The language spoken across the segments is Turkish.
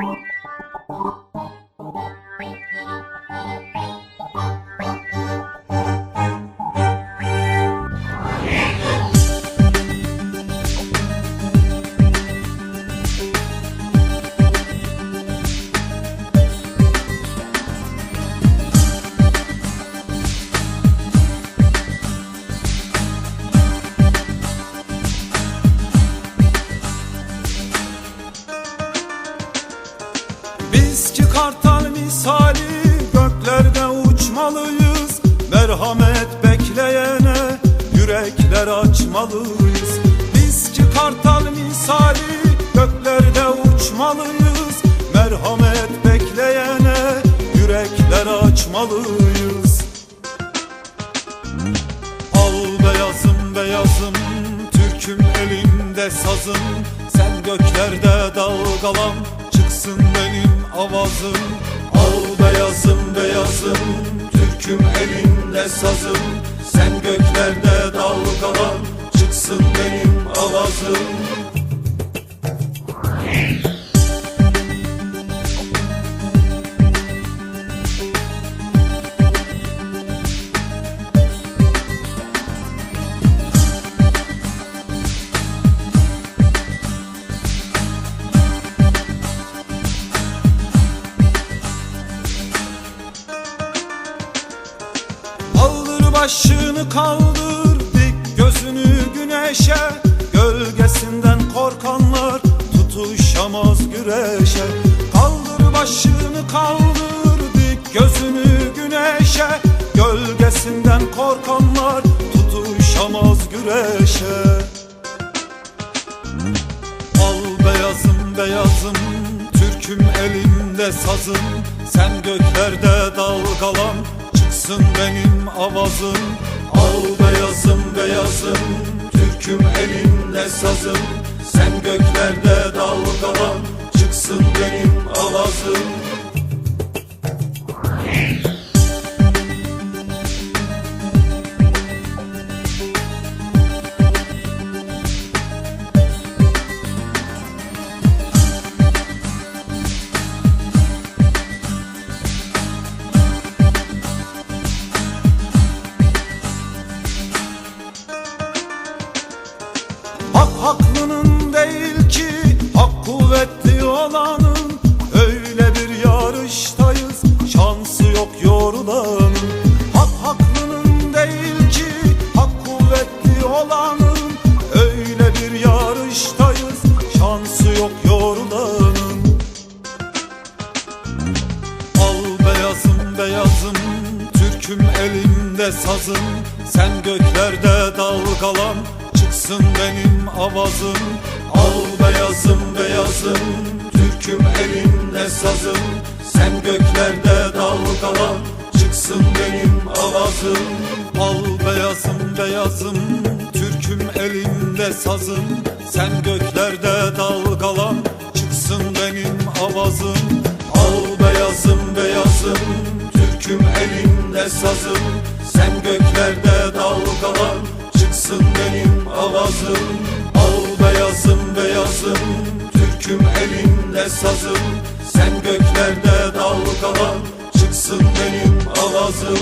Biz uçmalıyız Merhamet bekleyene yürekler açmalıyız. Biz ki kartal misali göklerde uçmalıyız. Merhamet bekleyene yürekler açmalıyız. Al beyazım beyazım Türküm elimde sazım. Sen göklerde dalgalan Çıksın benim avazım. Al beyazım beyazım Türküm elimde sazım. Sen göklerde dalgalan Çıksın benim avazım başını kaldır dik gözünü güneşe Gölgesinden korkanlar tutuşamaz güreşe. Kaldır başını kaldır dik gözünü güneşe Gölgesinden korkanlar tutuşamaz güreşe. Al beyazım beyazım Türküm elimde sazım Sen göklerde dalgalan Çıksın benim avazım Al beyazım beyazım Türküm elimde sazım. Sen göklerde dalgalan Çıksın benim avazım Hak haklının değil ki Hak kuvvetli olanın. Öyle bir yarıştayız Şansı yok yorulanın. Hak haklının değil ki Hak kuvvetli olanın. Öyle bir yarıştayız Şansı yok yorulanın. Al beyazım beyazım Türküm elimde sazım. Sen göklerde dalgalan Çıksın benim avazım Al beyazım beyazım Türküm elimde sazım Sen göklerde dalgalan Çıksın benim avazım Al beyazım beyazım Türküm elimde sazım Sen göklerde dalgalan Çıksın benim avazım Al beyazım beyazım Türküm elimde sazım avazım Al beyazım beyazım Türküm elimde sazım Sen göklerde dalgalan. Çıksın benim avazım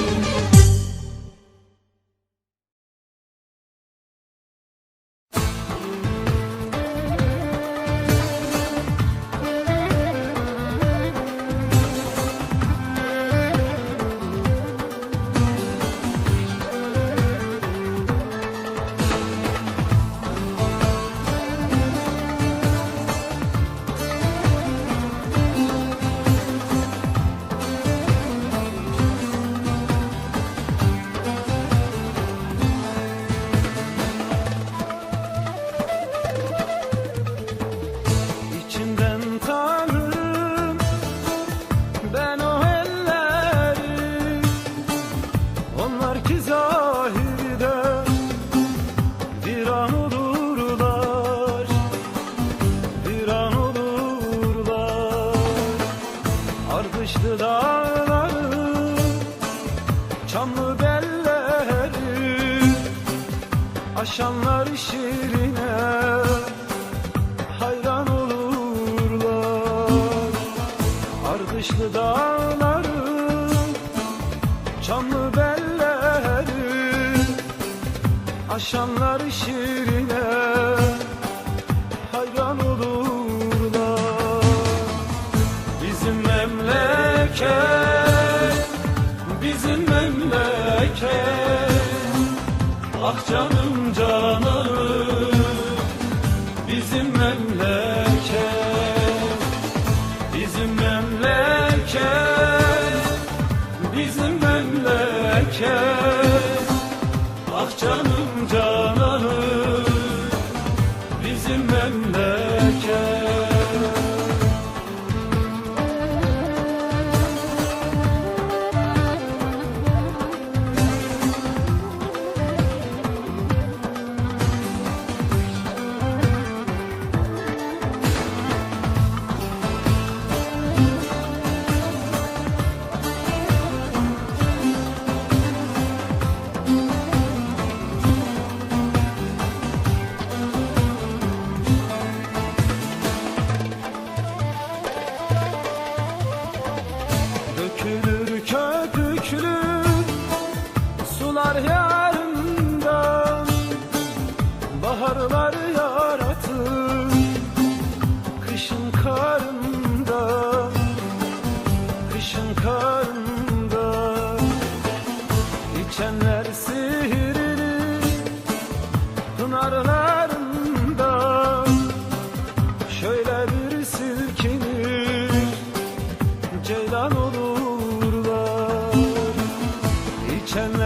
Aşanlar şirine hayran olurlar. Taşlı dağların Çamlı belleri Aşanlar şirine Hayran olurlar. Bizim memleket Bizim memleket Ah canım Bizim memleket Bizim memleket Bizim memleket Ah canım kışın karında Kışın karında İçenler sihirli pınarlarında Şöyle bir silkinir ceylan olurlar. İçenler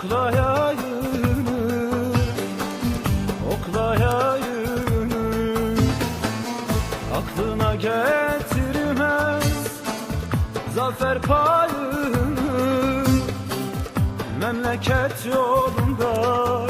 okla yayını Okla yayını Aklına getirmez zafer payını. Memleket yolunda